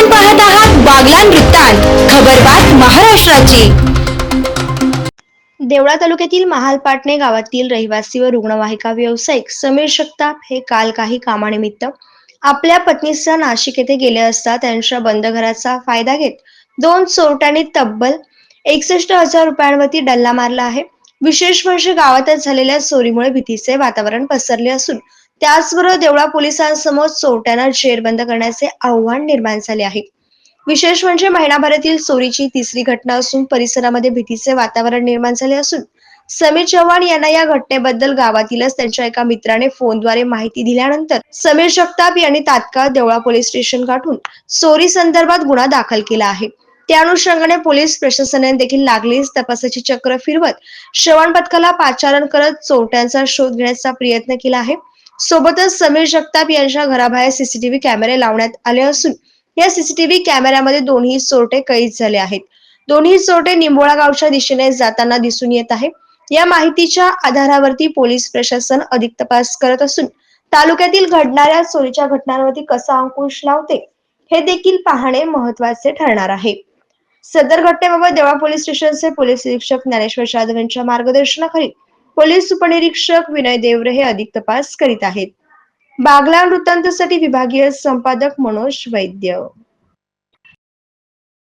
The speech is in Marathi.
आपण पाहत आहात बागलान वृत्तांत. खबरबात महाराष्ट्राची. देवळा तालुक्यातील महालपाटणे गावातील रहिवासी व रुग्णवाहिका व्यावसायिक समीर शकताप हे काल काही कामानिमित्त आपल्या पत्नीसह नाशिक येथे गेले असता त्यांच्या बंद घराचा फायदा घेत दोन चोरट्यांनी तब्बल एकसष्ट हजार रुपयांवरती डल्ला मारला आहे. विशेष म्हणजे गावातच झालेल्या चोरीमुळे भीतीचे वातावरण पसरले असून त्याचबरोबर देवळा पोलिसांसमोर चोरट्यांना जेरबंद करण्याचे आव्हान निर्माण झाले आहे. विशेष म्हणजे महिनाभरातील चोरीची तिसरी घटना असून परिसरामध्ये भीतीचे वातावरण निर्माण झाले असून समीर चव्हाण यांना या घटनेबद्दल गावातीलच त्यांच्या एका मित्राने फोनद्वारे माहिती दिल्यानंतर समीर जगताप यांनी तात्काळ देवळा पोलीस स्टेशन गाठून चोरी संदर्भात गुन्हा दाखल केला आहे. त्या अनुषंगाने पोलीस प्रशासनाने देखील लागलीच तपासाची चक्र फिरवत श्रवण पथकाला पाचारण करत चोरट्यांचा शोध घेण्याचा प्रयत्न केला आहे. सोबतच समीर जगताप यांच्या घराबाहेर सीसीटीव्ही कॅमेरे लावण्यात आले असून या सीसीटीव्ही कॅमेऱ्यामध्ये दोन्ही चोरटे कैद झाले आहेत. दोन्ही चोरटे निंबोळा गावच्या दिशेने जाताना दिसून येत आहे या माहितीच्या आधारावरती पोलीस प्रशासन अधिक तपास करत असून तालुक्यातील घडणाऱ्या चोरीच्या घटनांवरती कसा अंकुश लावते हे देखील पाहणे महत्त्वाचे ठरणार आहे. सदर घटनेबाबत देवळा पोलीस स्टेशनचे पोलीस निरीक्षक ज्ञानेश्वर जाधव यांच्या मार्गदर्शनाखाली पोलीस उपनिरीक्षक विनय देवरे हे अधिक तपास करीत आहेत. बागला वृत्तांतसाठी विभागीय संपादक मनोज वैद्य.